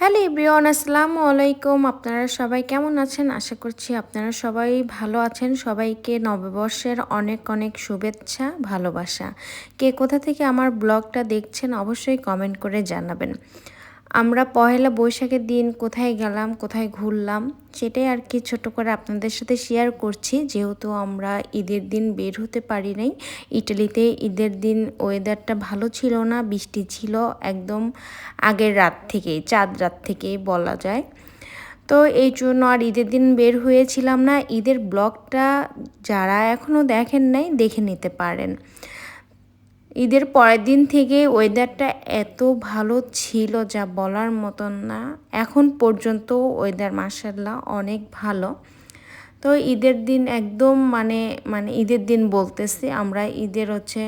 Hello ইব্রিয়ন আসসালাম আলাইকুম। আপনারা সবাই কেমন আছেন? আশা করছি আপনারা সবাই ভালো আছেন। সবাইকে নববর্ষের অনেক অনেক শুভেচ্ছা, ভালোবাসা। কে কোথা থেকে আমার ব্লগটা দেখছেন, অবশ্যই কমেন্ট করে জানাবেন। আমরা পহেলা বৈশাখের দিন কোথায় গেলাম, কোথায় ঘুরলাম, সেটাই আর কি ছোট করে আপনাদের সাথে শেয়ার করছি। যেহেতু আমরা ঈদের দিন বের হতে পারি নাই, ইটালিতে ঈদের দিন ওয়েদারটা ভালো ছিল না, বৃষ্টি ছিল একদম আগের রাত থেকেই চাঁদ রাত থেকেই বলা যায়। তো এই জন্য আর ঈদের দিন বের হয়েছিলাম না, ঈদের ব্লগটা যারা এখনও দেখেন নাই, দেখে নিতে পারেন। ঈদের পরের দিন থেকে ওয়েদারটা এত ভালো ছিল যা বলার মতন না। এখন পর্যন্ত ওয়েদার মার্শাল্লাহ অনেক ভালো। তো ঈদের দিন একদম মানে মানে ঈদের দিন বলতেছি আমরা ঈদের হচ্ছে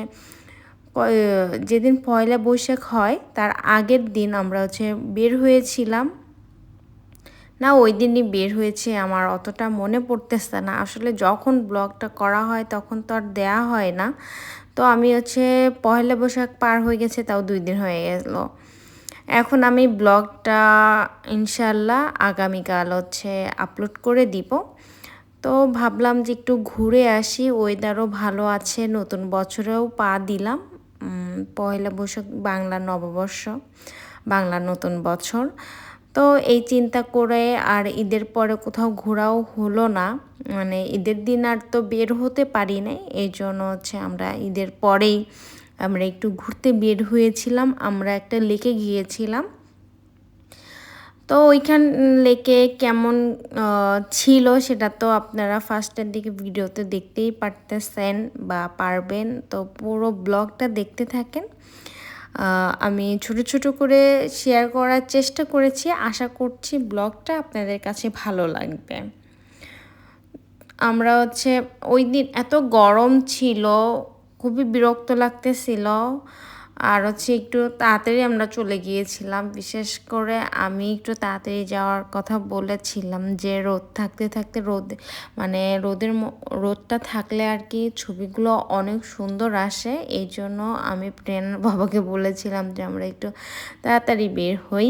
যেদিন পয়লা বৈশাখ হয় তার আগের দিন আমরা হচ্ছে বের হয়েছিলাম। না, ওই দিনই বের হয়েছে আমার অতটা মনে পড়তেছে না। আসলে যখন ব্লগটা করা হয় তখন তো আর দেয়া হয় না। তো আমি হচ্ছে পহেলা বৈশাখ পার হয়ে গেছে, তাও দুই দিন হয়ে গেল। এখন আমি ব্লগটা ইনশাল্লাহ আগামীকাল হচ্ছে আপলোড করে দিব। তো ভাবলাম যে একটু ঘুরে আসি, ওয়েদারও ভালো আছে, নতুন বছরেও পা দিলাম। পয়লা বৈশাখ বাংলা নববর্ষ, বাংলা নতুন বছর। তো এই চিন্তা করে আর ঈদের পরে কোথাও ঘোরাও হলো না। মানে ঈদের দিন আর তো বের হতে পারি নাই। এই জন্য হচ্ছে আমরা ঈদের পরেই আমরা একটু ঘুরতে বের হয়েছিলাম। আমরা একটা লেকে গিয়েছিলাম। তো ওইখান লেকে কেমন ছিল সেটা তো আপনারা ফার্স্টের দিকে ভিডিওতে দেখতেই পারতেছেন বা পারবেন। তো পুরো ব্লগটা দেখতে থাকেন। আমি ছোট ছোট করে শেয়ার করার চেষ্টা করেছি। আশা করছি ব্লগটা আপনাদের কাছে ভালো লাগবে। আমরা হচ্ছে ওই দিন এত গরম ছিল, খুবই বিরক্ত লাগতেছিল। আর হচ্ছে একটু তাড়াতাড়ি আমরা চলে গিয়েছিলাম। বিশেষ করে আমি একটু তাড়াতাড়ি যাওয়ার কথা বলেছিলাম যে রোদ, থাকতে থাকতে রোদ মানে রোদের রোদটা থাকলে আর কি ছবিগুলো অনেক সুন্দর আসে। এই জন্য আমি প্রেরণার বাবাকে বলেছিলাম যে আমরা একটু তাড়াতাড়ি বের হই।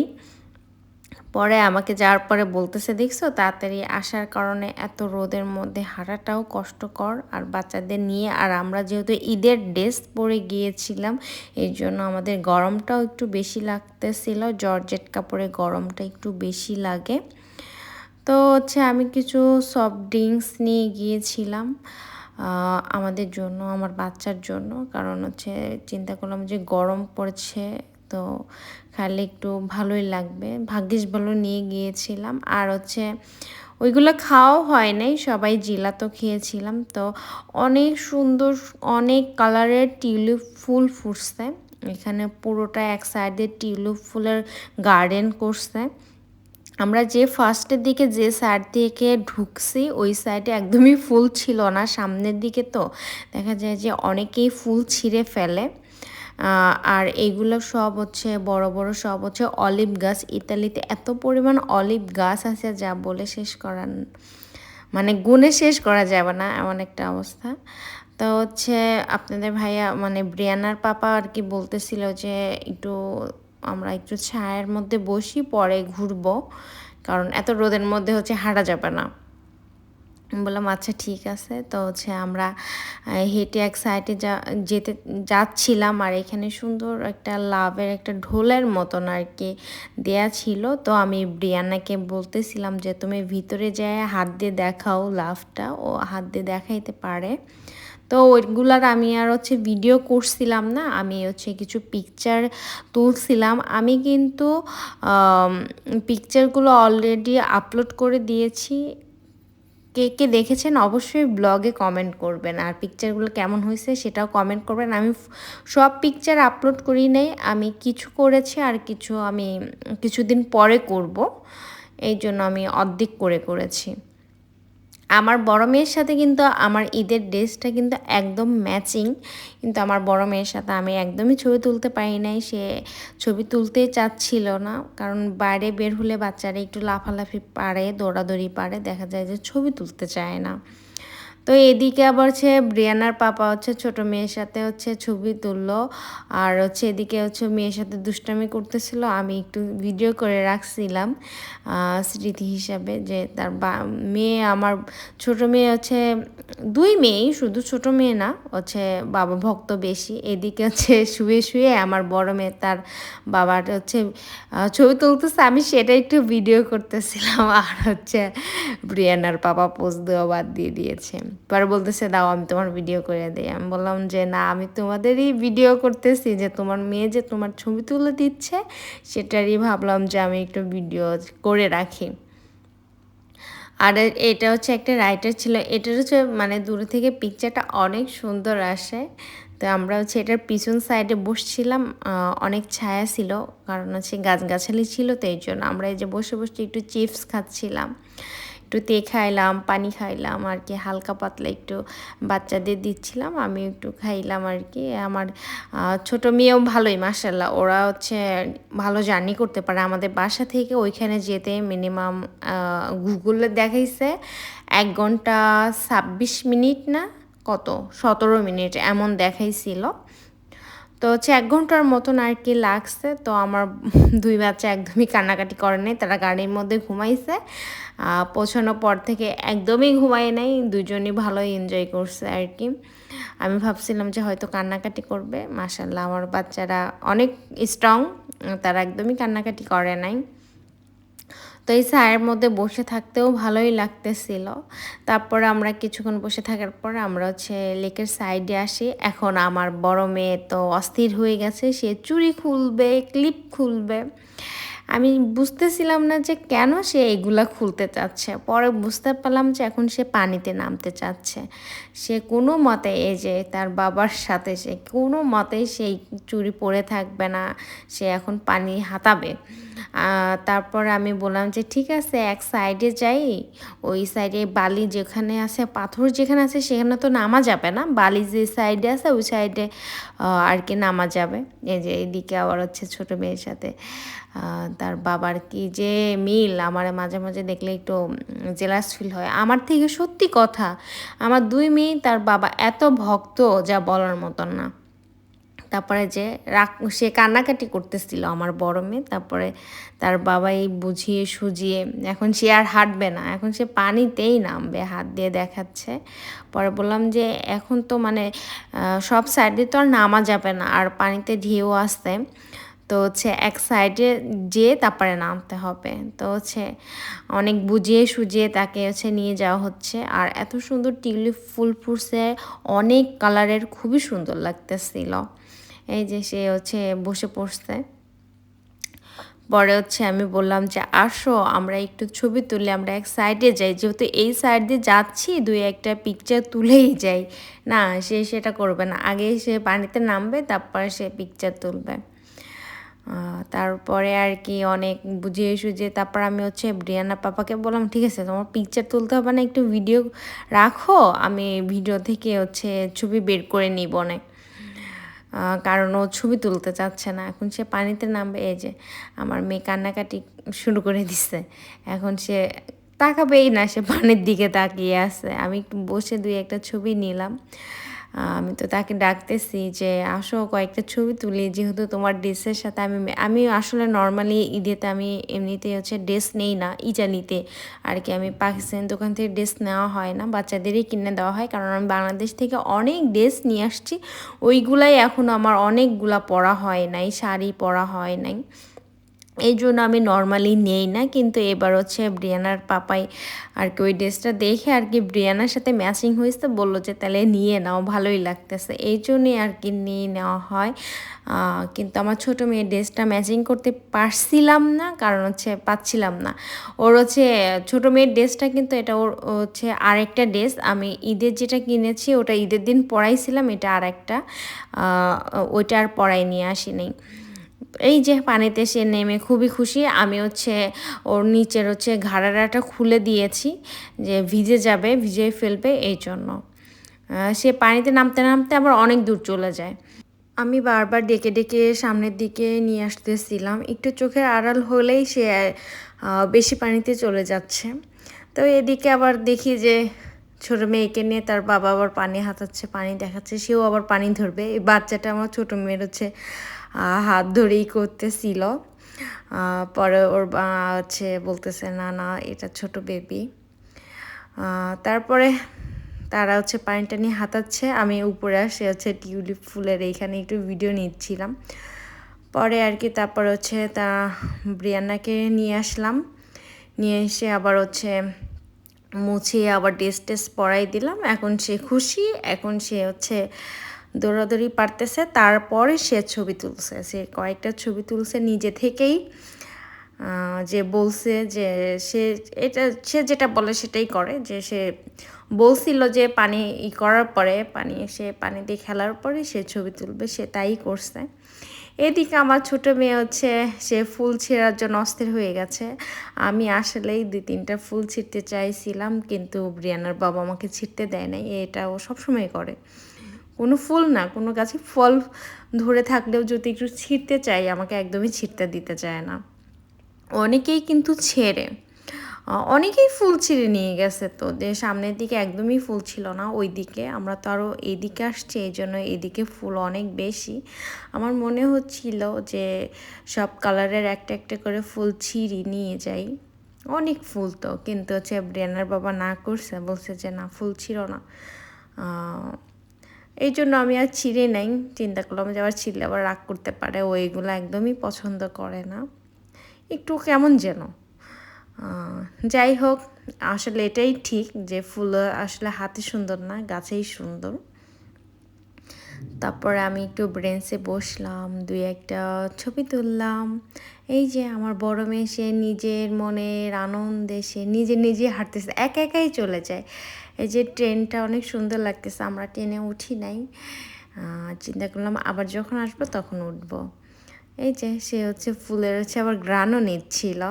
পরে আমাকে যাওয়ার পরে বলতেছে, দেখছ? তাড়াতাড়ি আসার কারণে এত রোদের মধ্যে হাঁটাটাও কষ্টকর আর বাচ্চাদের নিয়ে। আর আমরা যেহেতু ঈদের ড্রেস পরে গিয়েছিলাম এই জন্য আমাদের গরমটাও একটু বেশি লাগতেছিল। জর্জেট কাপড়ে গরমটা একটু বেশি লাগে। তো হচ্ছে আমি কিছু সফট ড্রিঙ্কস নিয়ে গিয়েছিলাম আমাদের জন্য, আমার বাচ্চার জন্য। কারণ হচ্ছে চিন্তা করলাম যে গরম পড়ছে তো খালে একটু ভালোই লাগবে। ভাগ্যিস ভালো নিয়ে গিয়েছিলাম। আর হচ্ছে ওইগুলো খাওয়াও হয় নাই, সবাই জিলা তো খেয়েছিলাম। তো অনেক সুন্দর, অনেক কালারের টিউলিপ ফুল ফুটছে। এখানে পুরোটা এক সাইডে টিউলিপ ফুলের গার্ডেন করছে। আমরা যে ফার্স্টের দিকে যে সাইড থেকে ঢুকছি, ওই সাইডে একদমই ফুল ছিল না, সামনের দিকে তো। দেখা যায় যে অনেকেই ফুল ছিঁড়ে ফেলে। আর এইগুলো সব হচ্ছে বড় বড় সব হচ্ছে অলিভ গাছ। ইতালিতে এত পরিমাণ অলিভ গাছ আছে যা বলে শেষ করার মানে গুণে শেষ করা যাবে না এমন একটা অবস্থা। তো হচ্ছে আপনাদের ভাইয়া মানে ব্রিয়ানার পাপা আর কি বলতেছিল যে একটু আমরা একটু ছায়ের মধ্যে বসি, পরে ঘুরবো, কারণ এত রোদের মধ্যে হচ্ছে হাঁটা যাবে না। বললাম আচ্ছা ঠিক আছে। তো হচ্ছে আমরা হেঁটে এক সাইডে যা, যেতে, যাচ্ছিলাম আর এখানে সুন্দর একটা লাভের একটা ঢোলের মতন আর কি দেয়া ছিল। তো আমি ব্রিয়ানাকে বলতেছিলাম যে, তুমি ভিতরে যায় হাত দিয়ে দেখাও লাভটা। ও হাত দিয়ে দেখাইতে পারে। তো ওইগুলার আমি আর হচ্ছে ভিডিও করছিলাম না। আমি হচ্ছে কিছু পিকচার তুলছিলাম। আমি কিন্তু পিকচারগুলো অলরেডি আপলোড করে দিয়েছি। কে কে দেখেছেন অবশ্যই ব্লগে কমেন্ট করবেন। আর পিকচারগুলো কেমন হয়েছে সেটাও কমেন্ট করবেন। আমি সব পিকচার আপলোড করি নেই। আমি কিছু করেছি আর কিছু আমি, কিছুদিন পরে করব। এই জন্য আমি অর্ধেক করে করেছি। আমার বড় মেয়ের সাথে কিন্তু আমার ঈদের ড্রেসটা কিন্তু একদম ম্যাচিং। কিন্তু আমার বড় মেয়ের সাথে আমি একদমই ছবি তুলতে পারি নাই। সে ছবি তুলতে চাচ্ছিল না। কারণ বাইরে বের হলে বাচ্চারা একটু লাফালাফি পারে, দৌড়াদৌড়ি পারে, দেখা যায় যে ছবি তুলতে চায় না। তো এদিকে আবার হচ্ছে ব্রিয়ানার পাপা হচ্ছে ছোট মেয়ের সাথে হচ্ছে ছবি তুললো। আর হচ্ছে এদিকে হচ্ছে মেয়ের সাথে দুষ্টামি করতেছিল। আমি একটু ভিডিও করে রাখছিলাম স্মৃতি হিসাবে যে তার বা, মেয়ে আমার ছোট মেয়ে হচ্ছে দুই মেয়েই, শুধু ছোট মেয়ে না, হচ্ছে বাবা ভক্ত বেশি। এদিকে হচ্ছে শুয়ে শুয়ে আমার বড় মেয়ে তার বাবার হচ্ছে ছবি তুলতেছে। আমি সেটা একটু ভিডিও করতেছিলাম। আর হচ্ছে ব্রিয়ানার পাপা পোজ দেওয়া বাদ দিয়ে দিয়েছে। পরে বলতেছে, দাও, আমি তোমার ভিডিও করে দিই। আমি বললাম যে, না, আমি তোমাদেরই ভিডিও করতেছি। যে, তোমার মেয়ে যে তোমার ছবি তুলে দিচ্ছে, সেটারই ভাবলাম যে, আমি একটু ভিডিও করে রাখি। আর এটা হচ্ছে একটা রাইটার ছিল, এটার হচ্ছে মানে দূরে থেকে পিকচারটা অনেক সুন্দর আসে। তো আমরা হচ্ছে এটার পিছন সাইডে বসছিলাম অনেক ছায়া ছিল, কারণ হচ্ছে গাছগাছালি ছিল, তো এই জন্য আমরা এই যে বসে বসে একটু চিপস খাচ্ছিলাম। একটু তে খাইলাম, পানি খাইলাম, আর কি হালকা পাতলা একটু বাচ্চাদের দিচ্ছিলাম আমি একটু খাইলাম আর কি। আমার ছোট মেয়েও ভালোই মাসাল্লাহ ওরা হচ্ছে ভালো জার্নি করতে পারে। আমাদের বাসা থেকে ওইখানে যেতে মিনিমাম গুগলে দেখাইছে এক ঘণ্টা ছাব্বিশ মিনিট না, কত? সতেরো মিনিট এমন দেখাইছিল। তো হচ্ছে এক ঘণ্টার মতন আর কি লাগছে। তো আমার দুই বাচ্চা একদমই কান্নাকাটি করে নাই, তারা গাড়ির মধ্যে ঘুমাইছে। পৌঁছানোর পর থেকে একদমই ঘুমায় নাই দুজনই ভালোই এনজয় করছে আর কি। আমি ভাবছিলাম যে হয়তো কান্নাকাটি করবে। মাসাল্লাহ আমার বাচ্চারা অনেক স্ট্রং তারা একদমই কান্নাকাটি করে নাই। তো এই ছায়ের মধ্যে বসে থাকতেও ভালোই লাগতেছিল। তারপরে আমরা কিছুক্ষণ বসে থাকার পর আমরা হচ্ছে লেকের সাইডে আসি। এখন আমার বড় মেয়ে তো অস্থির হয়ে গেছে, সে চুড়ি খুলবে, ক্লিপ খুলবে। আমি বুঝতেছিলাম না যে কেন সে এগুলা খুলতে চাচ্ছে। পরে বুঝতে পারলাম যে এখন সে পানিতে নামতে চাচ্ছে। সে কোনো মতে এই যে তার বাবার সাথে সে কোনো মতেই সেই চুরি পরে থাকবে না, সে এখন পানি হাতাবে। তারপর আমি বললাম যে, ঠিক আছে, এক সাইডে যাই। ওই সাইডে বালি যেখানে আছে, পাথর যেখানে আছে, সেখানে তো নামা যাবে না। বালি যে সাইডে আছে, ওই সাইডে আর কি নামা যাবে। এই যে এইদিকে আবার হচ্ছে ছোটো মেয়ের সাথে তার বাবার কি যে মিল, আমার মাঝে মাঝে দেখলে একটু জেলাস ফিল হয়। আমার থেকে সত্যি কথা, আমার দুই মেয়ে, তার বাবা এত ভক্ত, যা বলার মতন না। তারপরে যে রাগ, সে কান্নাকাটি করতেছিল আমার বড় মেয়ে, তারপরে তার বাবাই বুঝিয়ে সুজিয়ে এখন সে আর হাঁটবে না, এখন সে পানিতেই নামবে, হাত দিয়ে দেখাচ্ছে। পরে বললাম যে, এখন তো মানে সব সাইডে তো আর নামা যাবে না, আর পানিতে ঢেউ আসতে তো হচ্ছে এক সাইডে যেয়ে তারপরে নামতে হবে। তো হচ্ছে অনেক বুঝিয়ে সুজিয়ে তাকে হচ্ছে নিয়ে যাওয়া হচ্ছে। আর এত সুন্দর টিউলিপ ফুল ফুটছে, অনেক কালারের, খুবই সুন্দর লাগতেছিল। এই যে সে হচ্ছে বসে পড়ছে। পরে হচ্ছে আমি বললাম যে, আসো, আমরা একটু ছবি তুলে, আমরা এক সাইডে যাই। যেহেতু এই সাইড দিয়ে যাচ্ছি, দুই একটা পিকচার তুলেই যাই। না, সে সেটা করবে না। আগে সে পানিতে নামবে, তারপরে সে পিকচার তুলবে। তারপরে আর কি অনেক বুঝিয়ে সুঝিয়ে তারপর আমি হচ্ছে ব্রিয়ানা পাপাকে বললাম, ঠিক আছে, তোমার পিকচার তুলতে হবে না, একটু ভিডিও রাখো, আমি ভিডিও থেকে হচ্ছে ছবি বের করে নিব না কারণ ও ছবি তুলতে চাচ্ছে না। এখন সে পানিতে নামবে, এই যে আমার মেয়ে কান্নাকাটি শুরু করে দিছে। এখন সে তাকাবেই না, সে পানির দিকে তাকিয়ে আছে। আমি একটু বসে দুই একটা ছবি নিলাম। আমি তো তাকে ডাকতেছি যে, আসো কয়েকটা ছবি তুলি, যেহেতু তোমার ড্রেসের সাথে আমি আমি আসলে নর্মালি ঈদেতে আমি এমনিতে হচ্ছে ড্রেস নেই না ইটালিতে আর কি আমি পাকিস্তান দোকান থেকে ড্রেস নেওয়া হয় না, বাচ্চাদেরই কিনে দেওয়া হয়। কারণ আমি বাংলাদেশ থেকে অনেক ড্রেস নিয়ে আসছি, ওইগুলাই এখন আমার অনেকগুলা পরা হয় নাই, শাড়ি পরা হয় নাই। এই জন্য আমি নর্মালি নেই না, কিন্তু এবার হচ্ছে ব্রিয়ানার পাপাই আর কি ওই ড্রেসটা দেখে আর কি ব্রিয়ানার সাথে ম্যাচিং হয়েছে, বলল যে তাহলে নিয়ে নাও, ভালোই লাগতেছে। এই জন্যই আর কি নিয়ে নেওয়া হয়। কিন্তু আমার ছোটো মেয়ের ড্রেসটা ম্যাচিং করতে পারছিলাম না, কারণ হচ্ছে পাচ্ছিলাম না। ওর হচ্ছে ছোটো মেয়ের ড্রেসটা কিন্তু এটা ওর হচ্ছে আরেকটা ড্রেস। আমি ঈদের যেটা কিনেছি, ওটা ঈদের দিন পরাইছিলাম, এটা আর একটা ওইটা আর পরাই নিয়ে আসি এই যে পানিতে সে নেমে খুবই খুশি। আমি হচ্ছে ওর নিচের হচ্ছে ঘাড়াটা খুলে দিয়েছি যে ভিজে যাবে, ভিজে ফেলবে এই জন্য। সে পানিতে নামতে নামতে আবার অনেক দূর চলে যায়। আমি বারবার ডেকে ডেকে সামনের দিকে নিয়ে আসতেছিলাম। একটু চোখের আড়াল হলেই সে বেশি পানিতে চলে যাচ্ছে। তো এদিকে আবার দেখি যে ছোটো মেয়েকে নিয়ে তার বাবা আবার পানি হাতাচ্ছে, পানি দেখাচ্ছে, সেও আবার পানি ধরবে। এই বাচ্চাটা আমার ছোটো মেয়ের হচ্ছে হাত ধরেই করতেছিল। পরে ওর হচ্ছে বলতেছে, না না, এটা ছোট বেবি তারপরে তারা হচ্ছে পানিটা নিয়ে হাতাচ্ছে আমি উপরে আসে হচ্ছে টিউলিপ ফুলের এইখানে একটু ভিডিও নিচ্ছিলাম। পরে আর কি তারপর হচ্ছে তা ব্রিয়ানাকে নিয়ে আসলাম। নিয়ে এসে আবার হচ্ছে মুছিয়ে আবার ড্রেস টেস পরাই দিলাম। এখন সে খুশি, এখন সে হচ্ছে দৌড়াদৌড়ি পারতেছে, তারপরে সে ছবি তুলছে। সে কয়েকটা ছবি তুলছে নিজে থেকেই। যে বলছে যে সে এটা, সে যেটা বলে সেটাই করে। যে সে বলছিল যে পানি ই করার পরে, পানি, সে পানি দিয়ে খেলার পরে সে ছবি তুলবে, সে তাই করছে। এদিকে আমার ছোট মেয়ে হচ্ছে, সে ফুল ছেঁড়ার জন্য অস্থির হয়ে গেছে। আমি আসলেই দুই তিনটা ফুল ছিঁড়তে চাইছিলাম, কিন্তু ব্রিয়ানার বাবা আমাকে ছিঁড়তে দেয় নাই, এটা ও সবসময় করে। কোনো ফুল না, কোনো গাছে ফল ধরে থাকলেও যদি একটু ছিঁড়তে চাই, আমাকে একদমই ছিঁড়তে দিতে চায় না। অনেকেই কিন্তু ছেড়ে। অনেকেই ফুল ছিঁড়ে নিয়ে গেছে তো, যে সামনের দিকে একদমই ফুল ছিল না ওই দিকে আমরা তো আরও এদিকে আসছি, এই জন্য এদিকে ফুল অনেক বেশি। আমার মনে হচ্ছিল যে সব কালারের একটা একটা করে ফুল ছিঁড়ি নিয়ে যাই। অনেক ফুল তো, কিন্তু হচ্ছে ব্রেনার বাবা না করছে, বলছে যে না, ফুল ছিল না। এই জন্য আমি আর ছিঁড়ে নাই। চিন্তা করলাম যে আবার ছিঁড়লে আবার রাগ করতে পারে। ও এগুলো একদমই পছন্দ করে না। একটু কেমন যেন। যাই হোক, আসলে এটাই ঠিক যে ফুল আসলে হাতে সুন্দর না, গাছেই সুন্দর। তারপরে আমি একটু ব্রেঞ্চে বসলাম, দুই একটা ছবি তুললাম। এই যে আমার বড় মেয়ে, সে নিজের মনের আনন্দে, সে নিজে নিজে হাঁটতেছে, একা একাই চলে যায়। এই যে ট্রেনটা অনেক সুন্দর লাগতেছে, আমরা ট্রেনে উঠি নাই। চিন্তা করলাম আবার যখন আসব তখন উঠবো। এই যে সে হচ্ছে ফুলের হচ্ছে আবার গ্রানও নিচ্ছিল।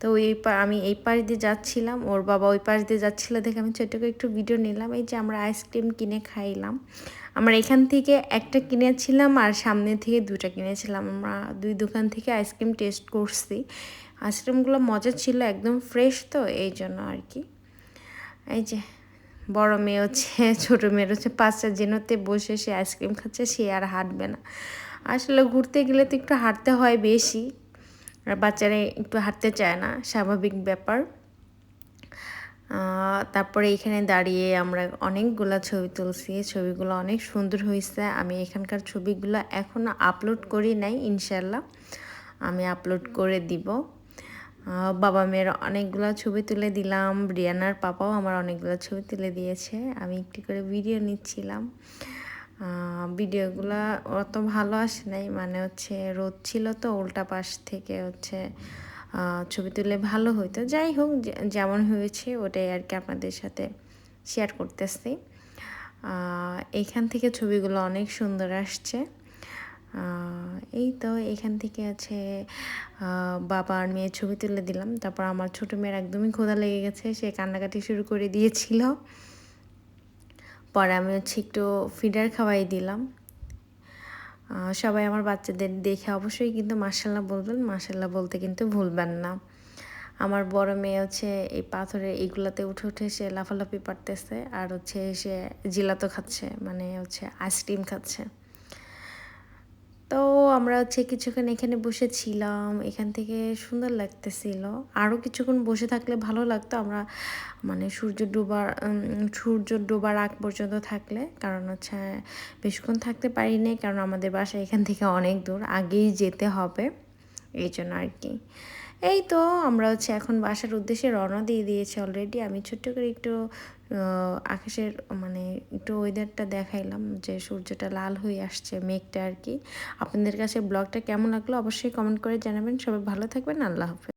তো ওই আমি এই পাশ দিয়ে যাচ্ছিলাম, ওর বাবা ওই পাশ দিয়ে যাচ্ছিল দেখে আমি ছোট্ট করে একটু ভিডিও নিলাম। এই যে আমরা আইসক্রিম কিনে খাইলাম। আমরা এখান থেকে একটা কিনেছিলাম আর সামনে থেকে দুটা কিনেছিলাম। আমরা দুই দোকান থেকে আইসক্রিম টেস্ট করছি। আইসক্রিমগুলো মজা ছিল, একদম ফ্রেশ তো, এই জন্য আর কি। এই যে বড় মেয়ে হচ্ছে, ছোটো মেয়ের হচ্ছে পাঁচটা জেনোতে বসে সে আইসক্রিম খাচ্ছে, সে আর হাঁটবে না। আসলে ঘুরতে গেলে তো একটু হাঁটতে হয় বেশি, আর বাচ্চারা একটু হাঁটতে চায় না, স্বাভাবিক ব্যাপার। তারপরে এখানে দাঁড়িয়ে আমরা অনেকগুলা ছবি তুলছি, ছবিগুলো অনেক সুন্দর হয়েছে। আমি এখানকার ছবিগুলো এখনও আপলোড করি নাই ইনশাল্লাহ আমি আপলোড করে দিব। বাবা মেয়ের অনেকগুলো ছবি তুলে দিলাম। রিয়ানার পাপাও আমার অনেকগুলো ছবি তুলে দিয়েছে। আমি একটি করে ভিডিও নিচ্ছিলাম। ভিডিওগুলো অত ভালো আসে নাই। মানে হচ্ছে রোদ ছিল তো উল্টা পাশ থেকে হচ্ছে ছবি তুলে ভালো হইতো। যাই হোক যেমন হয়েছে ওটাই আর কি আপনাদের সাথে শেয়ার করতেছি। আহ, এইখান থেকে ছবিগুলো অনেক সুন্দর আসছে। এই তো এখান থেকে আছে বাবা আর মেয়ের ছবি তুলে দিলাম। তারপর আমার ছোটো মেয়ের একদমই ক্ষুধা লেগে গেছে, সে কান্নাকাটি শুরু করে দিয়েছিল। পরে আমি হচ্ছে একটু ফিডার খাওয়াই দিলাম। সবাই আমার বাচ্চাদের দেখে অবশ্যই কিন্তু মার্শাল্লাহ বলবেন মার্শাল্লাহ বলতে কিন্তু ভুলবেন না। আমার বড় মেয়ে হচ্ছে এই পাথরের এইগুলাতে উঠে উঠে সে লাফালাফি পারতেছে, আর হচ্ছে সে জিলাতো খাচ্ছে মানে হচ্ছে আইসক্রিম খাচ্ছে। তো আমরা হচ্ছে কিছুক্ষণ এখানে বসেছিলাম, এখান থেকে সুন্দর লাগতেছিল। আরও কিছুক্ষণ বসে থাকলে ভালো লাগতো, আমরা মানে সূর্য ডোবার সূর্য ডোবার আগ পর্যন্ত থাকলে, কারণ হচ্ছে বেশিক্ষণ থাকতে পারি নাই, কারণ আমাদের বাসা এখান থেকে অনেক দূর, আগেই যেতে হবে, এই জন্য আর কি। এই তো, আমরা হচ্ছে এখন বাসার উদ্দেশ্যে রওনা দিয়ে দিয়েছি অলরেডি আমি ছোট্ট করে একটু আকাশের মানে একটু ওয়েদারটা দেখাইলাম যে সূর্যটা লাল হয়ে আসছে, মেঘটা আর কি। আপনাদের কাছে ব্লগটা কেমন লাগল অবশ্যই কমেন্ট করে জানাবেন। সবাই ভালো থাকবেন, আল্লাহ হাফেজ।